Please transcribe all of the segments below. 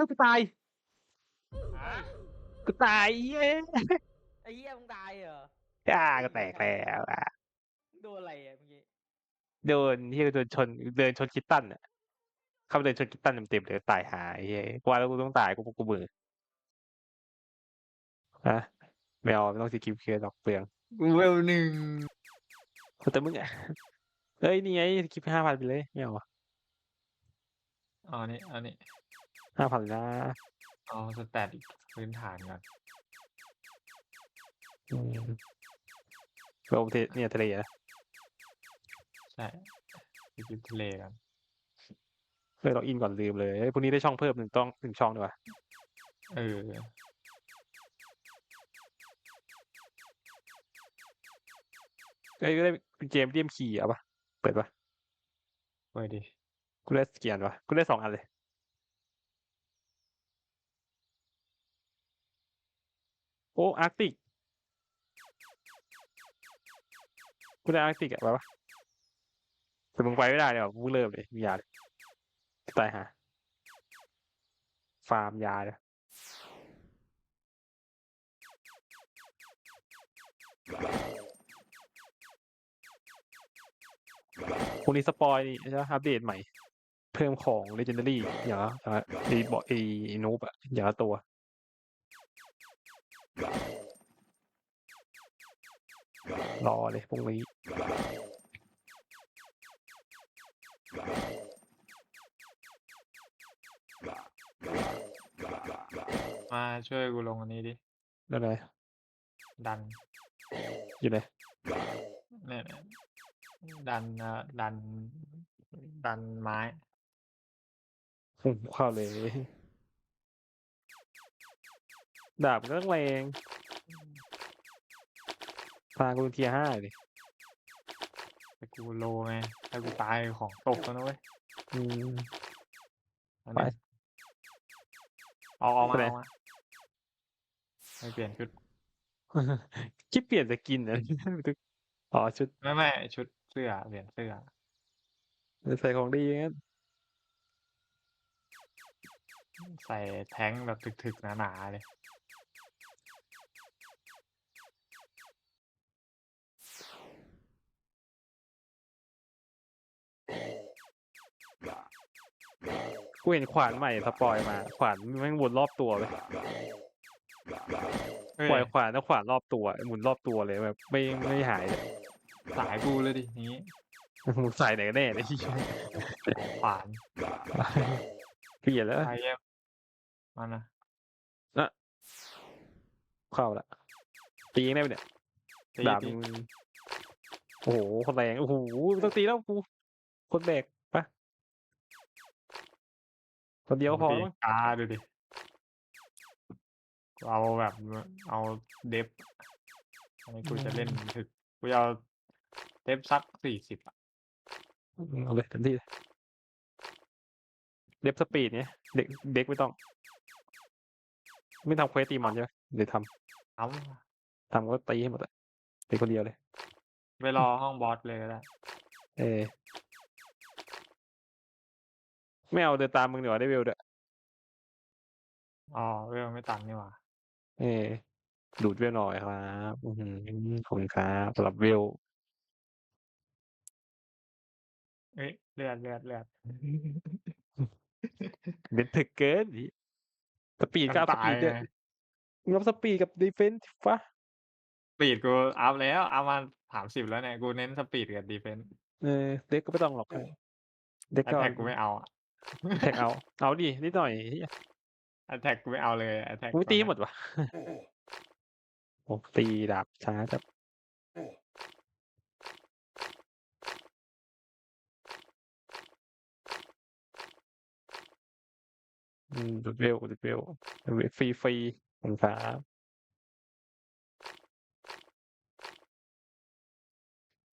ฮ้ยกูตายฮะกูตายเย้ไอ้เหี้ยมึงตายเหรออ่าก็แตกแล้วอะโดนอะไรอะเมื่อกี้โดนที่โดนชนเดินชนคิตตันอะเข้าไปเดินชนคิตตันเต็มๆเลยตายหายเฮ้ยกูว่าแล้วกูต้องตายกูกูมือฮะไม่เอาไม่ต้องสกิปเคลียร์หรอกเปลืองเวลหนึ่งแต่มึงอะเฮ้ยนี่ไงสกิปห้าพันไปเลยไม่เอาเอานี่เอานี่ ห้าพันนะเอาสแตทพื้นฐานก่อนอืมเราเทเนี่ยทะเลนะใช่ไปกินทะเลกันเฮ้ยเราอินก่อนลืมเลยเฮ้ยพรุ่งนี้ได้ช่องเพิ่มหนึ่งต้องหนึ่งช่องดีกว่าเออ เอ้ยก็ได้เกมเดียมคีย์เอาปะเปิดปะไปดิกูได้สเกียนปะกูได้สองอันเลย อ้อาร์กติกกูได้อาร์กติกอะไปปะแต่มึงไปไม่ได้เลยว่ะกูเริ่มเลยมียาเลยตายหาฟาร์มยาเลยพวกนี้สปอยนี่ใช่ไหมอัปเดตใหม่ เพิ่มของ legendary อย่างละอย่างละไอ้บอกไอ้ไอ้นูบอะอย่างละตัว รอเลยพวกนี้มาช่วยกูลงอันนี้ดิได้เลยดันอยู่ไหนเนี่ยเนี่ยดันเอ่อดัน ดันไม้อืมเข้าเลย ดาบก็แรงพากูเทียห้าเลยแต่กูโลไงถ้ากูตายของตกแล้วนะเว้ยอืมอันไปนี้เอาเอามาไปไหนเอามาไม่เปลี่ยนชุด คิดเปลี่ยนสกินนะอ๋อชุดไม่ไม่ชุดเสื้อเปลี่ยนเสื้อใส่ของดีงั้นใส่แท้งแบบถึกๆหนาๆเลย กูเห็นขวานใหม่สปอยมา ขวานแม่งวนรอบตัวเลยเฮ้ยปล่อยขวานแล้วขวานรอบตัวหมุนรอบตัวเลยแบบ ไม่ไม่หายเลยสายกูเลยดินี้มึงใส่ไหนกันแน่เลยที่ขวานเปลี่ยนแล้วไอเอ็มมันนะเข้าละตีเองได้ไหมเนี่ยตีดาบตีมึงโอ้โหคนแรงโอ้โหต้องตีแล้วกูคนแบก ปะคนเดียวพอตีแล้วมั้งกาดูดิกูเอาแบบ เอาเดฟอันนี้กูจะเล่นถึกกูจะเอาเดฟสักสี่สิบอะเอาเลยเต็มที่เลยเด็บสปีดเนี่ยเด็กเด็กไม่ต้อง ไม่ทำเควสตีมอนใช่ไหมเดี๋ยวทเอาำทำก็ตีให้หมดอะเป็นคนเดียวเลย ไปรอห้องบอสเลยก็ได้ เออ ไม่เอาเดินตามมึงเดี๋ยวาได้เวลด้วยอ๋อเวลไม่ตันนี่หว่าเออดูดเวลหน่อยครับอือหือขอบคุณครับสำหรับเวลเอ้ยเลือดเลือดเลือดเด็ดถึกเกินดิสปีดก็กัอันพสปีดด้วยตายไงมึงอัพสปีดกับดีเฟนส์ฟะสปีดกูอัพแล้วเอามาสามสิบแล้วเนี่ย กูเน้นสปีดกับดีเฟนส์เออเด็กก็ไม่ต้องหรอกเด็กแอก็ทแทกกูไม่เอาอะ แท็กเอา เอาดินิดหน่อยเหี้ยแอทแทกกูไม่เอาเลยแอทแทกกูไม่ตีให้หมดวะโอ้ตีดาบช้าจับอืมดูดเวลดูดเวลฟรีฟรีๆขอบคุณครับ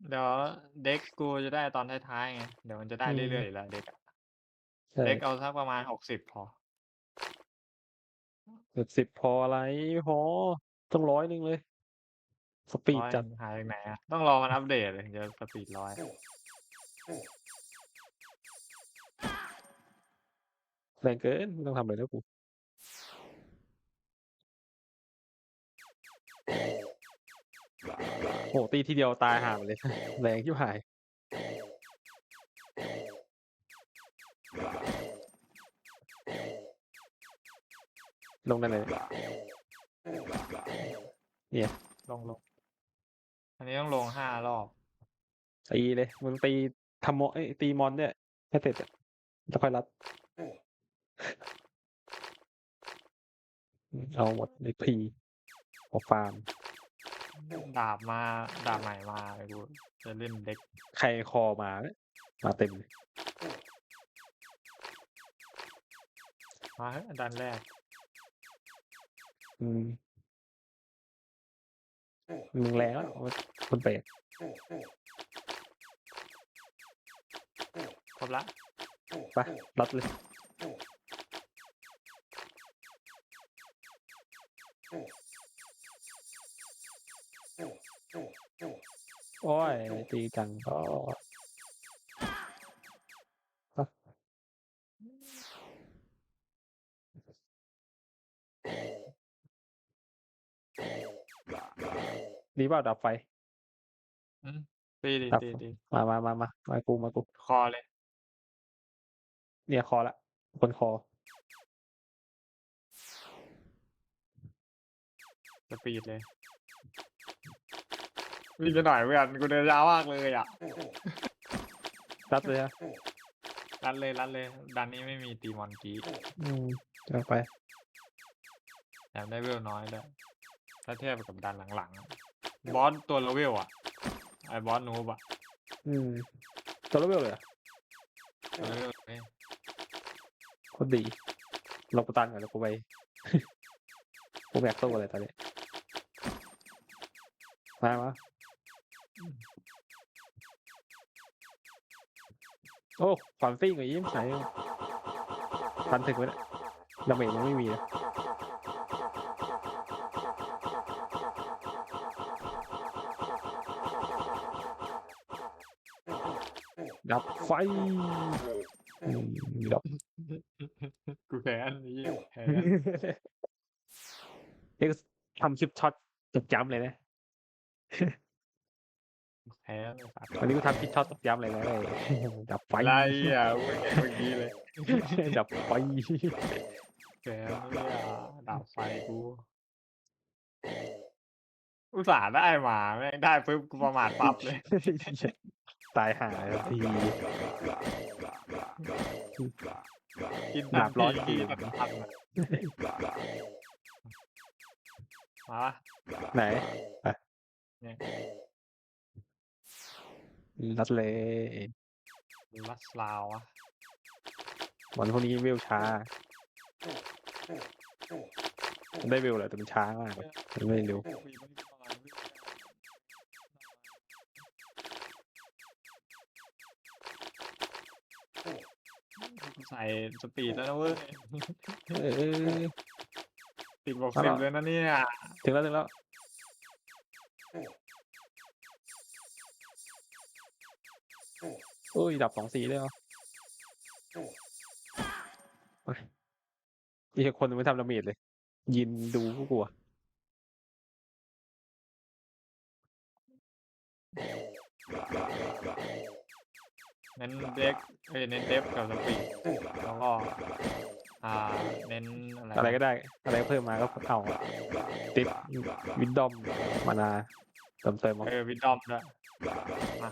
เดี๋ยวเด็กกูจะได้ตอนท้ายๆไง เดี๋ยวมันจะได้เรื่อยๆอยู่แล้วเด็กอะ เล็กเอาสักประมาณหกสิบพอ สิบสิบพออะไรพอต้องร้อยหนึ่งเลย สปีดร้อยจัดหายไปไหนอะต้องรอมันอัปเดตเลยจะสปีดร้อยแรงเกินต้องทำอะไรแล้วกูโหตีทีเดียวตายห่าไปเลย แรงที่หาย ลงได้เลยลงลง อันนี้ต้องลงห้ารอบ ตีเลยมึงตีทำโมเอ้ยตีมอนเนี่ยให้เสร็จอะแล้วค่อยรัด เอาหมดในพีออกฟาร์ม ดาบมา ดาบใหม่มาเลยกูจะเล่นเด็ก ใครคอมาเนี่ยมาเต็มเลยมาเฮ้ยดันแรก อืม มึงแรงแล้วคนเปรตครบละไปรัดเลยโอ้ยตีกันก็ ดีเปล่าดับไฟ อืมตีดิครับตีดิมามามามามากูมากู คอเลย เนี่ยคอละคนคอ สปีดเลยวิ่งกันหน่อยเพื่อนกูเดินยาวมากเลยอะรัดเลยฮะรันเลยรันเลยดันนี้ไม่มีตีมอนกีอืมเอาไป แถมได้เวลน้อยด้วยถ้าเทียบกับดันหลังๆอะ บอสตัวเลเวลอะไอ้บอสนูบอะอืมตัวเลเวลเลยเหรอตัวละเวลเอ้ยโคตรดีเรากูตันก่อนแล้วกูไป กูแบกตู้อะไรตอนนี้มามาโอ้ฝันฟิ้งกว่ายิ้มไหนทันถึงไหมเนี่ยดาเมจยังไม่มีเล ดับไฟอืมดับกูแค้นนี่แค้นเอ็กซ์ทำคลิปช็อตจบย้ำเลยนะแค้นไอ้สัตว์วันนี้กูทำคลิปช็อตจบย้ำเลยนะเลยดับไฟอะไรอะเมื่อกี้เมื่อกี้เลย ดับไฟแค้นเนี่ยดับไฟกูอุตส่าห์ได้มาแม่งได้ปุ๊บกูประมาทปั๊บเลย ตายหาแล้วทีกินดาบร้อนทีจริงแบบทันอะมาปะไหนเนี่ยรัดเลยลัสลาวอะวันพวกนี้เวลช้ามันได้เวลแหละแต่มันช้ามากเลยมันไม่เร็ว ส่สปีดแล้วนะเว้ยเออ ติดบอกเอาสิล่ะบเลยนะเนี่ยถึงแล้วถึงแล้วโอ้ย ดับสองสีเลยเหรอโอ้ยอีกคนไม่ทำดาเมจเลย ยินดูก็กลัว เน้นเด็กเอ้ยเน้นเดฟกับสปีดแล้วก็อ่าเน้นอะไรอะไรวะก็ได้ อะไรเพิ่มมาก็เอาติปวินดอมมานาเติมเติมเอาเออวิดดอมด้วยมา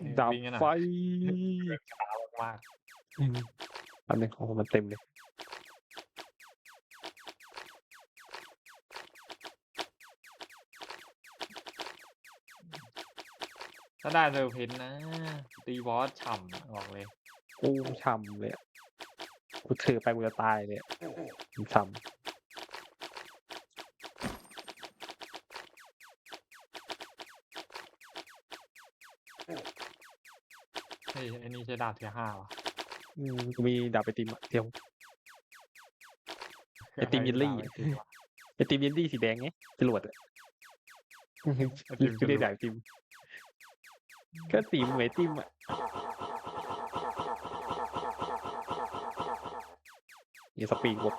เนี่ยดับวิ่งกันหน่ไฟอยช้ามากอืมอันนึงของมันเต็มเลย ถ้าได้เซอร์เพนนะตีบอสฉ่ำอะบอกเลยกูช่ำเลยอะกูถือไปกูจะตายเลยอะกูช่เฮ้ยไอ้นี่ใช้ดาบเทียห้าวะำอืมกูมีดาบไปติมอะเดียว ไอติมเยลลี่ ไอติมวะไอติมเยนดี้สีแดงไงจรวดอะไอติมกูได้จรวดดาบไอติม ก็ติมเหมือนไอติมอะนี่สปีดบก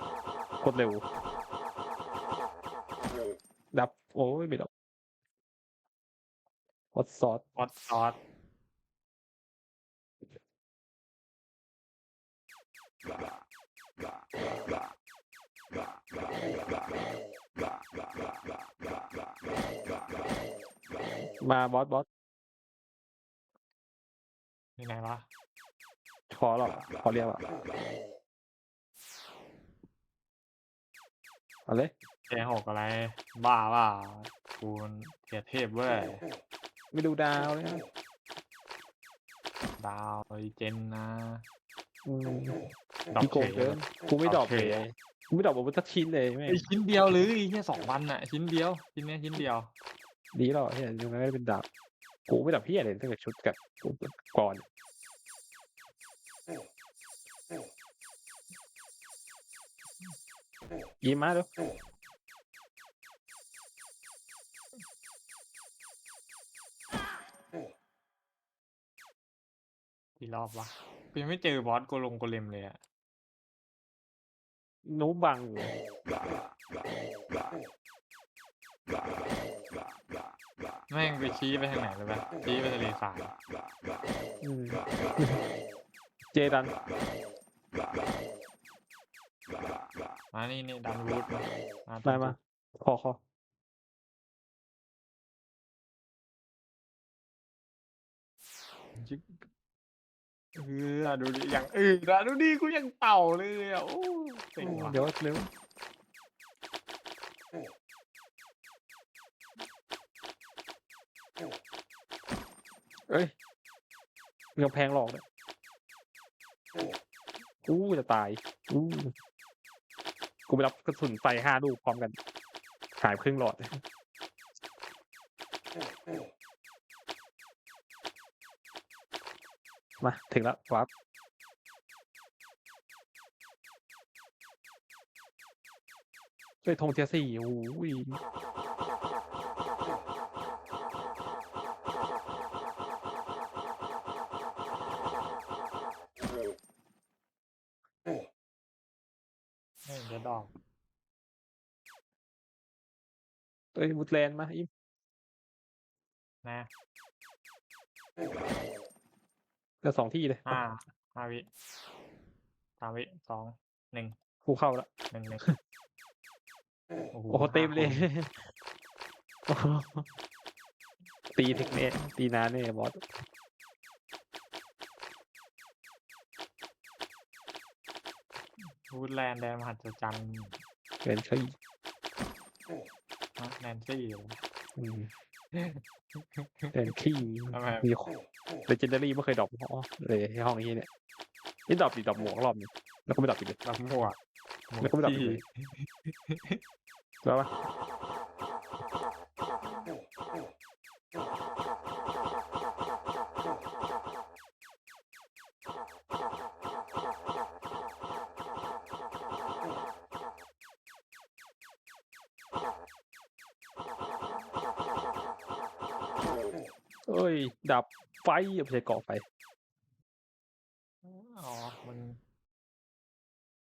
โคตรเร็วโอ้ยไม่ดอกฮอตซอสฮอตซอสมาบอสบอส นี่ไหนวะขอหรอกขอเรียกอะเอาเลยแกหกอะไร บ้าว่ากูเทียเทพเว้ยไม่ดูดาวเลยนะดาวไอเจนนะอืมดอกพี่โกงเฉยเกินกูไม่ดรอปโอเคเลยกูไม่ดรอปผมสักชิ้นเลยแม่งไอชิ้นเดียวเลยแค่สองวันน่ะ ชิ้นเดียวชิ้นเนี้ยชิ้นเดียว ดีแล้วเฮียยังไม่ได้เป็นดาบ กูไม่ดรอปพี่อะไรตั้งแต่ชุดกับกูก่อนยิ้มมาดูกี่รอบวะกูยังไม่เจอบอสโกลงโกเลมเลยอะนูบังอยู่ แม่งไปชี้ไปทางไหนเลยปะชี้ไปทะเลสาบอืมเจดันมานี่นี่ดันรูทมามามามาคอคอจิ๊กเออดูดิอย่างอื่นอะดูดิกูยังเต่าเลยอะโอ้เจ๋งว่ะเดี๋ยวเร็ว เอ้ยมีกำแพงหลอกเนี่ยอู้จะตายอู้กูไปรับกระสุนไฟห้าลูกพร้อมกันหายครึ่งหลอดมาถึงแล้ววับเฮ้ยธงเทียสี่โอ้ย เดี๋ยวดอกเอ้ยวูดแลนมาอิมนะเหลือสองที่เลยห้าห้าวิสามวิสองหนึ่งกูเข้าแล้วหนึ่งหนึ่งโอ้โหเต็มเลยตีเทคเนสตีนานเนี่ยบอส วูดแลนด์แดนมหัศจรรย์เกินขี้ฮะแนนซี่เหรออืมเกินขี้ทำไมมีเลเจนดารี่ไม่เคยดรอปอ๋อเลยที่ห้องนี้เนี่ยนี่ดรอปดิดรอปหมวกรอบนึงแล้วก็ไม่ดรอปอีกเลยรับหมวกหมวแล้วก็ไม่ดับที่เลยแล้วปะ จับไฟอย่าไปใช่เกาะไฟ